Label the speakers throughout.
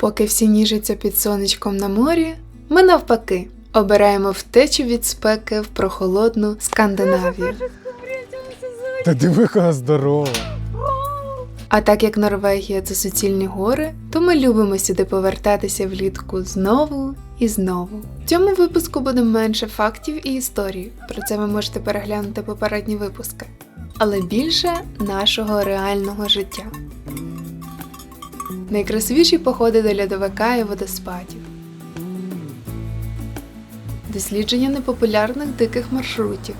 Speaker 1: Поки всі ніжаться під сонечком на морі, ми навпаки обираємо втечу від спеки в прохолодну Скандинавію.
Speaker 2: Та диви, яка здорова.
Speaker 1: А так як Норвегія це суцільні гори, то ми любимо сюди повертатися влітку знову і знову. В цьому випуску буде менше фактів і історій. Про це ви можете переглянути попередні випуски. Але більше нашого реального життя. Найкрасивіші походи до льодовика і водоспадів. Дослідження непопулярних диких маршрутів.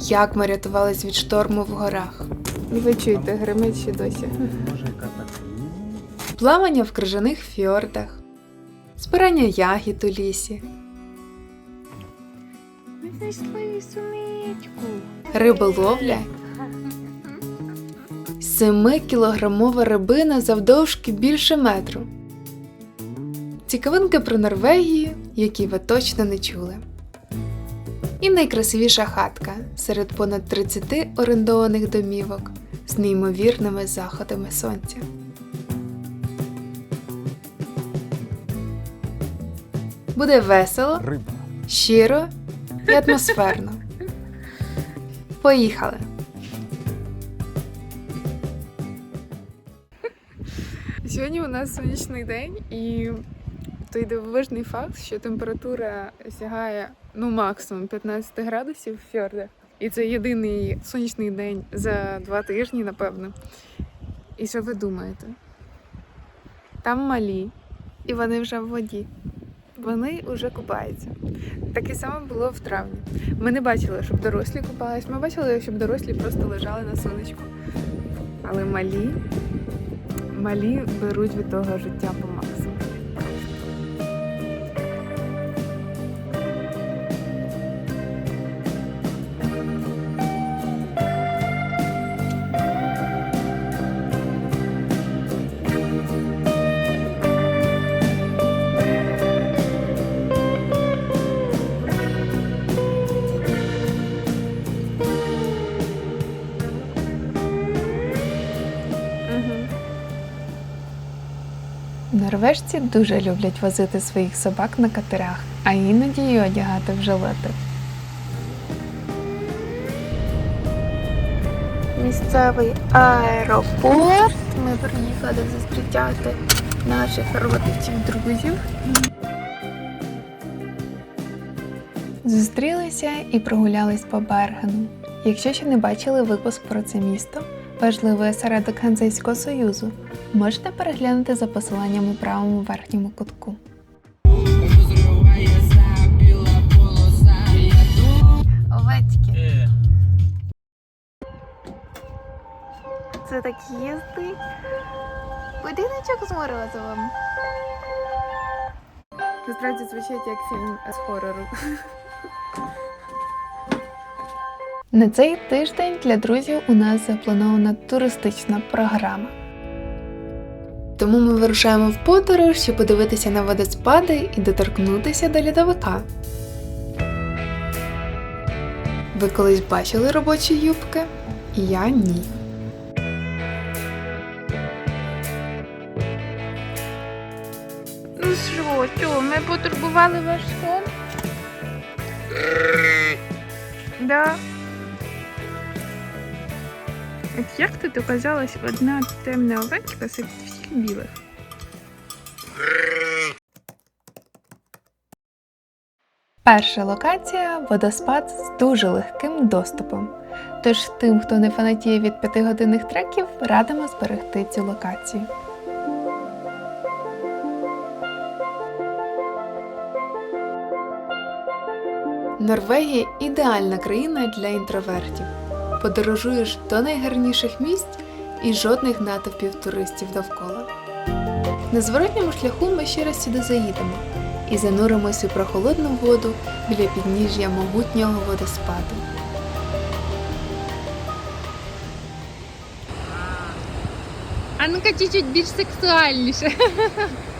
Speaker 1: Як ми рятувались від шторму в горах. Ви чуєте, гримить ще досі.
Speaker 2: Може, яка так.
Speaker 1: Плавання в крижаних фьордах, збирання ягід у лісі,
Speaker 3: Ми знайшли
Speaker 1: риболовля, 7-кілограмова рибина завдовжки більше метру. Цікавинки про Норвегію, які ви точно не чули. І найкрасивіша хатка серед понад 30 орендованих домівок з неймовірними заходами сонця. Буде весело, щиро і атмосферно. Поїхали! Сьогодні у нас сонячний день і той дивовижний факт, що температура сягає ну максимум 15 градусів в фьордах. І це єдиний сонячний день за два тижні, напевно. І що ви думаєте? Там малі, і вони вже в воді. Вони вже купаються. Таке саме було в травні. Ми не бачили, щоб дорослі купались. Ми бачили, щоб дорослі просто лежали на сонечку. Але малі, малі беруть від того життя по Норвежці дуже люблять возити своїх собак на катерах, а іноді й одягати в жилети.
Speaker 3: Місцевий аеропорт. Ми приїхали зустрічати наших родичів друзів.
Speaker 1: Зустрілися і прогулялись по Бергену. Якщо ще не бачили випуск про це місто, важливий осередок Ганзейського союзу, можете переглянути за посиланням у правому верхньому кутку.
Speaker 3: Овечки. Це так їздить. Будиночок з морозивом.
Speaker 1: Насправді звучить як фільм з хорору. На цей тиждень для друзів у нас запланована туристична програма. Тому ми вирушаємо в подорож, щоб подивитися на водоспади і доторкнутися до льодовика. Ви колись бачили робочі юбки? Я ні.
Speaker 3: Ну що, що, ми потурбували ваш сон? Да. Як тут оказалась одна темна овечка серед всіх білих?
Speaker 1: Перша локація водоспад з дуже легким доступом. Тож тим, хто не фанатіє від п'ятигодинних треків, радимо зберегти цю локацію. Норвегія ідеальна країна для інтровертів. Подорожуєш до найгарніших місць і жодних натовпів туристів довкола. На зворотньому шляху ми ще раз сюди заїдемо і зануримось у прохолодну воду біля підніжжя могутнього водоспаду.
Speaker 3: А ну-ка чуть-чуть більш сексуальніше.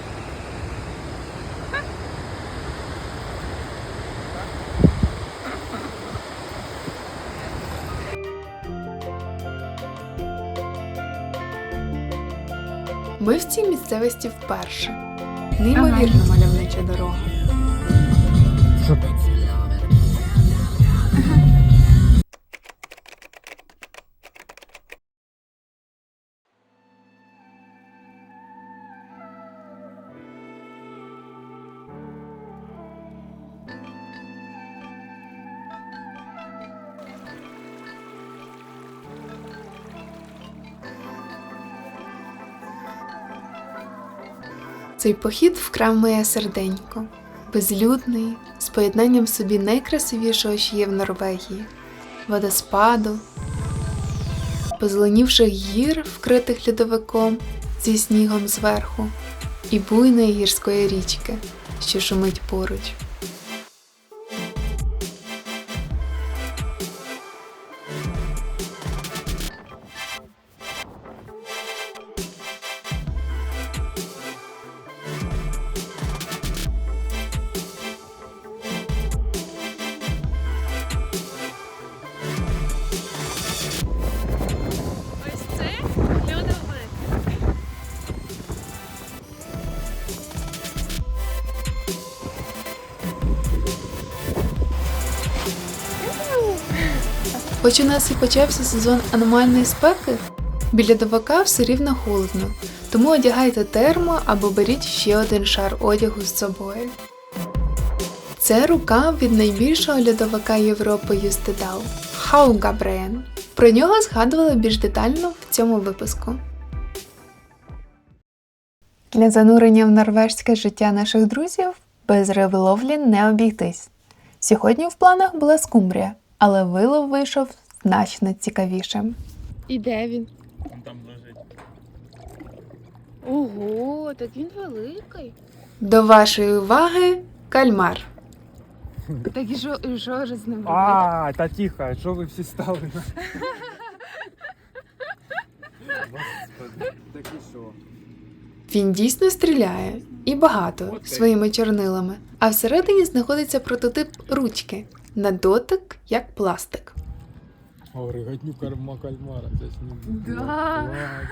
Speaker 1: Ми в цій місцевості вперше. Неймовірно мальовнича дорога. Цей похід вкрав моє серденько, безлюдний, з поєднанням собі найкрасивішого, що є в Норвегії, водоспаду, позеленівших гір, вкритих льодовиком зі снігом зверху, і буйної гірської річки, що шумить поруч. Хоч у нас і почався сезон аномальної спеки, біля довака все рівно холодно, тому одягайте термо або беріть ще один шар одягу з собою. Це рукав від найбільшого льодовика Європи Юстедал Хаугабрен. Про нього згадували більш детально в цьому випуску. Для занурення в норвежське життя наших друзів без риболовлі не обійтись. Сьогодні в планах була скумбрія, але вилов вийшов значно цікавішим.
Speaker 3: І де він?
Speaker 2: Там лежить.
Speaker 3: Ого, так він великий.
Speaker 1: До вашої уваги кальмар.
Speaker 3: Так і що, і що ж з ним робити?
Speaker 2: А, та тихо, що ви всі стали на. Господи, так і що?
Speaker 1: Він дійсно стріляє і багато своїми чорнилами, а всередині знаходиться прототип ручки на дотик як пластик.
Speaker 2: Ригатню карма кальмара, це ж не
Speaker 3: Да.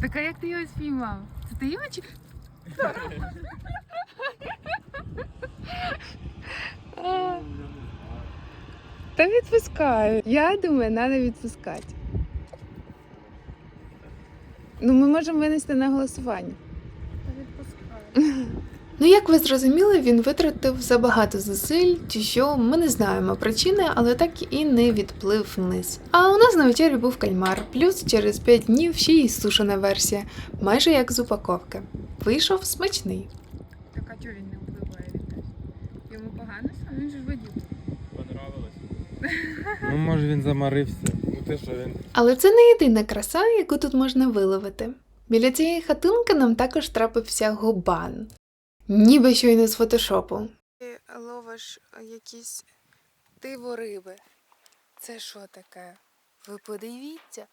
Speaker 3: Так а як ти його спіймав? Це ти його чи? Та відпускаю. Я думаю, треба відпускати. Ну, ми можемо винести на голосування.
Speaker 1: Ну, як ви зрозуміли, він витратив забагато зусиль, чи що ми не знаємо причини, але так і не відплив вниз. А у нас на вечері був кальмар, плюс через 5 днів ще й сушена версія, майже як з упаковки. Вийшов смачний.
Speaker 3: Так а чого він не впливає від нас? Йому погано, а він же в воді.
Speaker 2: Ну, може він замарився. Ну те, що він.
Speaker 1: Але це не єдина краса, яку тут можна виловити. Біля цієї хатинки нам також трапився губан. Ніби щойно з фотошопу. Ти ловиш якісь диво риби. Це що таке? Ви подивіться.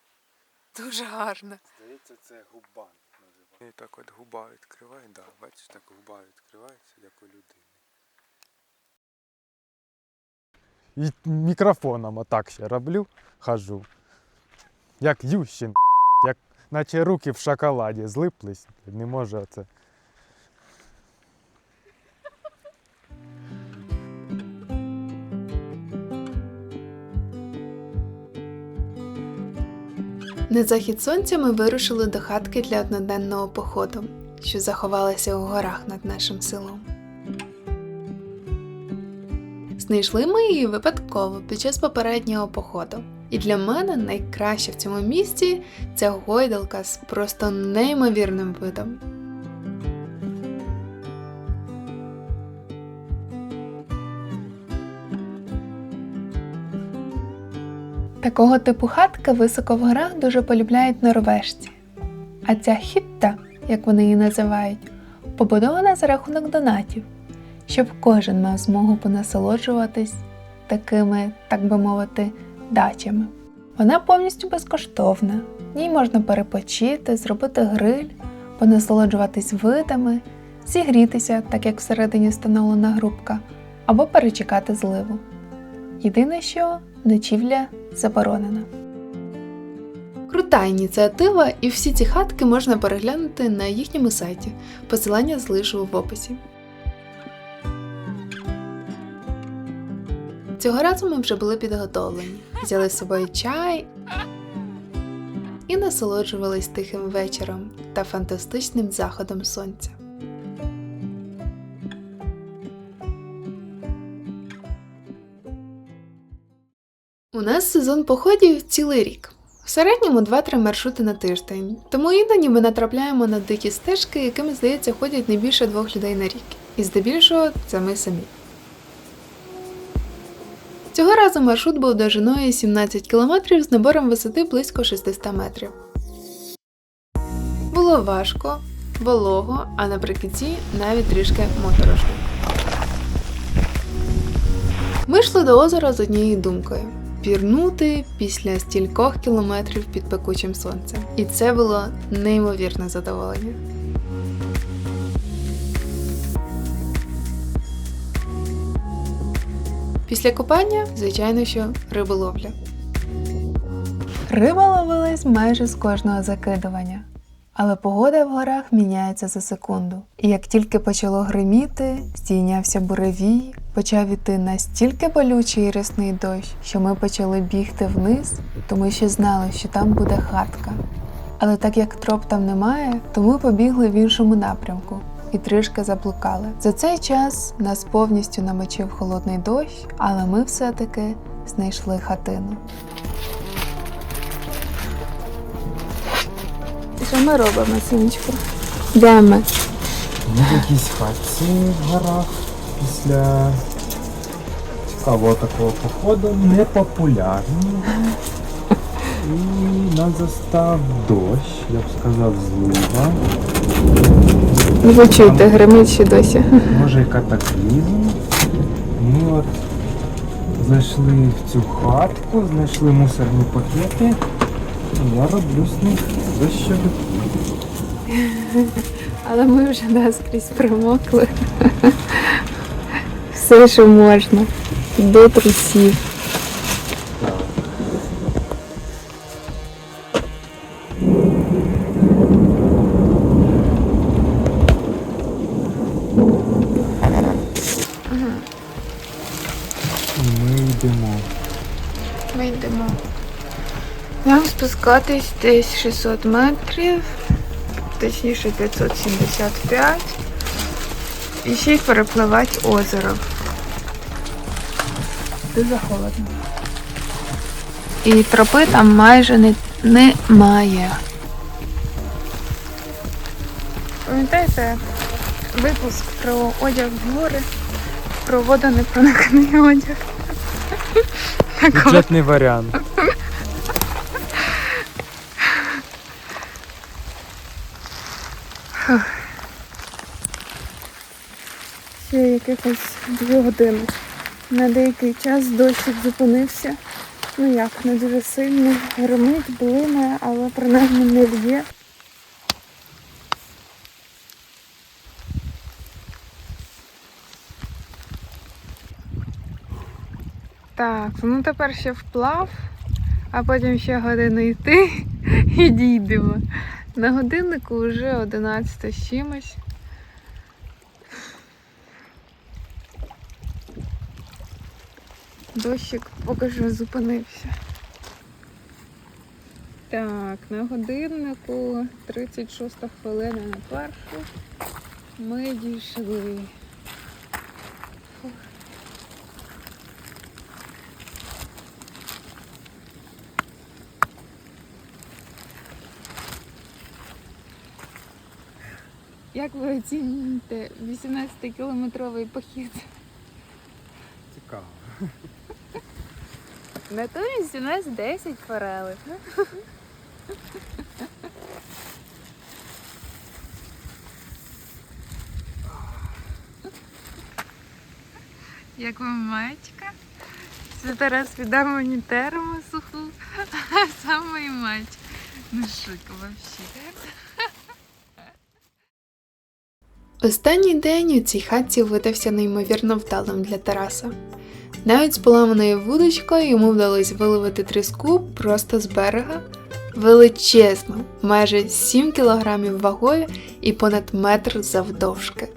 Speaker 1: Дуже гарно.
Speaker 2: Здається, це губа називається. І так от губа відкриває, да, бачиш, так губа відкривається, як у людини. І мікрофоном отак ще роблю, хожу. Як Ющин, як наче руки в шоколаді злиплись, не може оце.
Speaker 1: На захід сонця ми вирушили до хатки для одноденного походу, що заховалася у горах над нашим селом. Знайшли ми її випадково під час попереднього походу. І для мене найкраще в цьому місці ця гойдалка з просто неймовірним видом. Такого типу хатки високо в горах дуже полюбляють норвежці. А ця хітта, як вони її називають, побудована за рахунок донатів, щоб кожен мав змогу понасолоджуватись такими, так би мовити, дачами. Вона повністю безкоштовна, в ній можна перепочити, зробити гриль, понасолоджуватись видами, зігрітися, так як всередині встановлена грубка, або перечекати зливу. Єдине, що ночівля заборонена. Крута ініціатива, і всі ці хатки можна переглянути на їхньому сайті. Посилання залишу в описі. Цього разу ми вже були підготовлені. Взяли з собою чай і насолоджувались тихим вечором та фантастичним заходом сонця. У нас сезон походів цілий рік. В середньому 2-3 маршрути на тиждень, тому іноді ми натрапляємо на дикі стежки, якими, здається, ходять не більше двох людей на рік. І здебільшого це ми самі. Цього разу маршрут був довжиною 17 км з набором висоти близько 600 метрів. Було важко, волого, а наприкінці навіть трішки моторошно. Ми йшли до озера з однією думкою пірнути після стількох кілометрів під пекучим сонцем. І це було неймовірне задоволення. Після купання, звичайно, що риболовля. Риба ловилась майже з кожного закидування. Але погода в горах міняється за секунду. І як тільки почало гриміти, здійнявся буревій, почав іти настільки болючий і рясний дощ, що ми почали бігти вниз, тому що знали, що там буде хатка. Але так як троп там немає, то ми побігли в іншому напрямку і трішки заблукали. За цей час нас повністю намочив холодний дощ, але ми все-таки знайшли хатину. Що ми робимо, синочку? Де ми?
Speaker 2: Ми в якійсь хатці в горах після цікавого такого походу, непопулярного. І нас застав дощ, я б сказав, злива.
Speaker 1: Ви чуєте, гримить ще досі.
Speaker 2: Може і катаклізм. Ми от зайшли в цю хатку, знайшли мусорні пакети. І я роблю з них дощовик.
Speaker 1: Але ми вже наскрізь промокли. Все, що можна. До трусів.
Speaker 2: Ми йдемо.
Speaker 1: Ми йдемо. Нам спускатись десь 600 метрів, точніше 575. І ще й перепливати озеро. Дуже холодно. І тропи там майже не, немає. Пам'ятаєте випуск про одяг в гори, про водонепроникний одяг?
Speaker 2: Бюджетний варіант.
Speaker 1: Ще якихось дві години. На деякий час дощик зупинився. Ну як, не дуже сильно. Гримить, блимає, але принаймні не лє. Так, ну тепер ще вплав, а потім ще годину йти і дійдемо. На годиннику вже 11 з чимось. Дощик поки що зупинився. Так, на годиннику 36 хвилина на першу. Ми дійшли. Фух. Як ви оцінюєте 18-кілометровий похід?
Speaker 2: Цікаво.
Speaker 1: Натомість у нас 10 форелей. Як вам мачка? Це Тарас віддав мені терму суху, а сам мій мач. Ну шик вообще. Останній день у цій хатці видався неймовірно вдалим для Тараса. Навіть з поламаною вудочкою йому вдалося виловити тріску просто з берега. Величезну, майже 7 кг вагою і понад метр завдовжки.